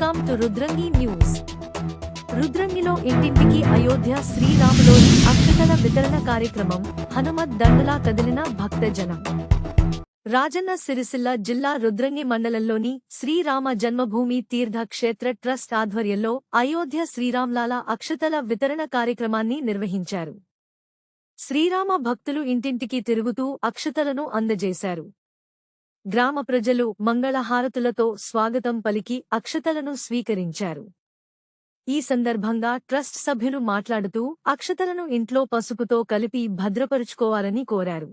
To Rudrangi news రుద్రంగిలో ఇంటింటికి అయోధ్య శ్రీరాములోని అక్షతల వితరణ కార్యక్రమం హనుమత్ దండలా కదిలిన భక్తజనం. రాజన్న సిరిసిల్ల జిల్లా రుద్రంగి మండలంలోని శ్రీరామ జన్మభూమి తీర్థ క్షేత్ర ట్రస్ట్ ఆధ్వర్యంలో అయోధ్య శ్రీరామ్లాల అక్షతల వితరణ కార్యక్రమాన్ని నిర్వహించారు. శ్రీరామ భక్తులు ఇంటింటికి తిరుగుతూ అక్షతలను అందజేశారు. గ్రామ ప్రజలు మంగళహారతులతో స్వాగతం పలికి అక్షతలను స్వీకరించారు. ఈ సందర్భంగా ట్రస్ట్ సభ్యులు మాట్లాడుతూ అక్షతలను ఇంట్లో పసుపుతో కలిపి భద్రపరుచుకోవాలని కోరారు.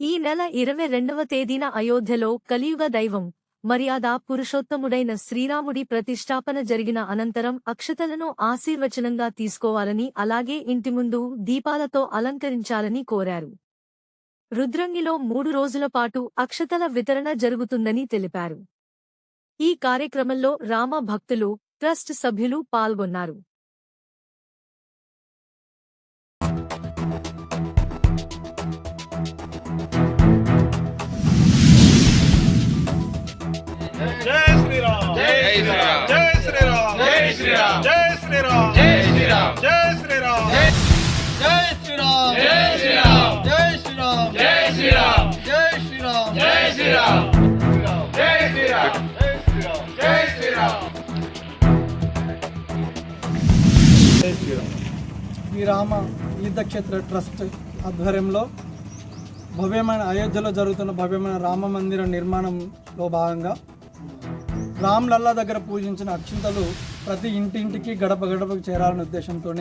ఈ నెల ఇరవై రెండవ తేదీన అయోధ్యలో కలియుగ దైవం మర్యాద పురుషోత్తముడైన శ్రీరాముడి ప్రతిష్టాపన జరిగిన అనంతరం అక్షతలను ఆశీర్వచనంగా తీసుకోవాలని అలాగే ఇంటి ముందు దీపాలతో అలంకరించాలని కోరారు. రుద్రంగిలో మూడు రోజుల పాటు అక్షతల వితరణ జరుగుతుందని తెలిపారు. ఈ కార్యక్రమంలో రామ భక్తులు ట్రస్ట్ సభ్యులు పాల్గొన్నారు. జై శ్రీరామ్. జై శ్రీరామ్. జై శ్రీరామ్. జై శ్రీరామ్. జై శ్రీరామ్. శ్రీరామ తీర్థక్షేత్ర ట్రస్ట్ ఆధ్వర్యంలో భవ్యమైన అయోధ్యలో జరుగుతున్న భవ్యమైన రామ మందిర నిర్మాణంలో భాగంగా రామ్ లల్లా దగ్గర పూజించిన అక్షింతలు ప్రతి ఇంటింటికి గడప గడపకు చేరాలనే ఉద్దేశంతో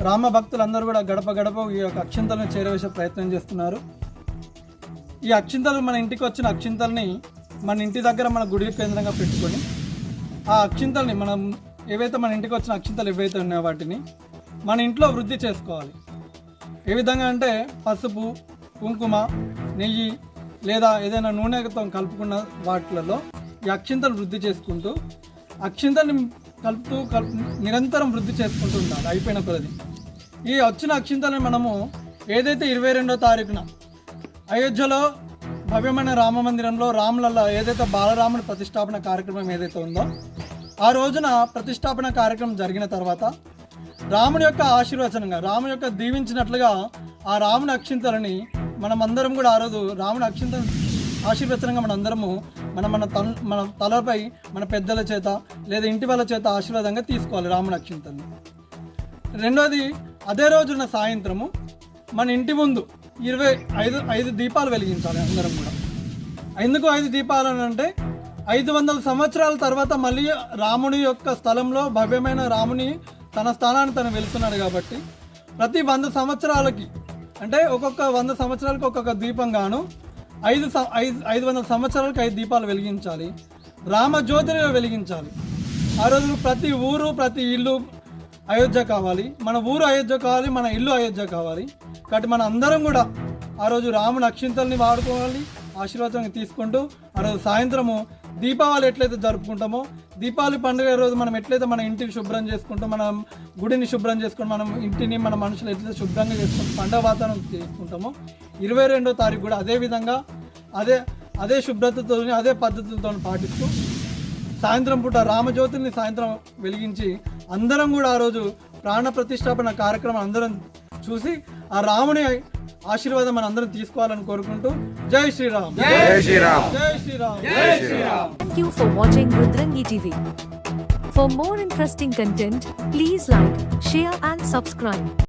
రామ భక్తులందరూ కూడా గడప గడప ఈ యొక్క అక్షింతలను చేరవేసే ప్రయత్నం చేస్తున్నారు. ఈ అక్షింతలు మన ఇంటికి వచ్చిన అక్షింతల్ని మన ఇంటి దగ్గర మన గుడి కేంద్రంగా పెట్టుకొని ఆ అక్షింతల్ని మనం ఏవైతే మన ఇంటికి వచ్చిన అక్షింతలు ఏవైతే ఉన్నాయో వాటిని మన ఇంట్లో వృద్ధి చేసుకోవాలి. ఏ విధంగా అంటే పసుపు కుంకుమ నెయ్యి లేదా ఏదైనా నూనెతో కలుపుకున్న వాటిలలో ఈ అక్షింతలు వృద్ధి చేసుకుంటూ అక్షింతల్ని కలుపుతూ కలుపు నిరంతరం వృద్ధి చేసుకుంటూ ఉండాలి. అయిపోయిన కొలది. ఈ వచ్చిన అక్షింతల్ని మనము ఏదైతే ఇరవై రెండో తారీఖున అయోధ్యలో భవ్యమైన రామ మందిరంలో రాములల్ల ఏదైతే బాలరాముడి ప్రతిష్టాపన కార్యక్రమం ఏదైతే ఉందో ఆ రోజున ప్రతిష్టాపన కార్యక్రమం జరిగిన తర్వాత రాముని యొక్క ఆశీర్వచనంగా రాముని యొక్క దీవించినట్లుగా ఆ రాముని అక్షింతలని మనమందరం కూడా ఆ రోజు రాముని అక్షింత ఆశీర్వచనంగా మనందరము మన మన తల మన తలపై మన పెద్దల చేత లేదా ఇంటి వాళ్ళ చేత ఆశీర్వాదంగా తీసుకోవాలి రాముని అక్షింతల్ని రెండోది అదే రోజున సాయంత్రము మన ఇంటి ముందు ఇరవై ఐదు ఐదు దీపాలు వెలిగించాలి అందరం కూడా. ఎందుకు ఐదు దీపాలు అని అంటే ఐదు వందల సంవత్సరాల తర్వాత మళ్ళీ రాముని యొక్క స్థలంలో భవ్యమైన రాముని తన స్థానాన్ని తను వెళుతున్నాడు కాబట్టి ప్రతి వంద సంవత్సరాలకి అంటే ఒక్కొక్క వంద సంవత్సరాలకు ఒక్కొక్క దీపం గాను ఐదు ఐదు ఐదు వందల సంవత్సరాలకు ఐదు దీపాలు వెలిగించాలి. రామజ్యోతిలో వెలిగించాలి. ఆ రోజు ప్రతి ఊరు ప్రతి ఇల్లు అయోధ్య కావాలి. మన ఊరు అయోధ్య కావాలి మన ఇల్లు అయోధ్య కావాలి. కాబట్టి మన అందరం కూడా ఆ రోజు రాముని అక్షింతల్ని వాడుకోవాలి ఆశీర్వాదం తీసుకుంటూ ఆ రోజు సాయంత్రము దీపావళి ఎట్లయితే జరుపుకుంటామో దీపావళి పండుగ రోజు మనం ఎట్లయితే మన ఇంటిని శుభ్రం చేసుకుంటాం మనం గుడిని శుభ్రం చేసుకుని మనం ఇంటిని మన మనుషులు ఎట్లయితే శుభ్రంగా చేసుకుంటాం పండుగ వాతావరణం చేసుకుంటామో ఇరవై రెండో తారీఖు కూడా అదే విధంగా అదే అదే శుభ్రతతో అదే పద్ధతులతో పాటిస్తూ సాయంత్రం పూట రామజ్యోతిని సాయంత్రం వెలిగించి అందరం కూడా ఆ రోజు ప్రాణ ప్రతిష్టాపన కార్యక్రమం అందరం చూసి ఆ రాముని ఆశీర్వాదం మన అందరం తీసుకోవాలని కోరుకుంటూ జై శ్రీరామ్. జై శ్రీరామ్. జై శ్రీరామ్. జై Sriram. Thank you for watching TV for more interesting content please like share and subscribe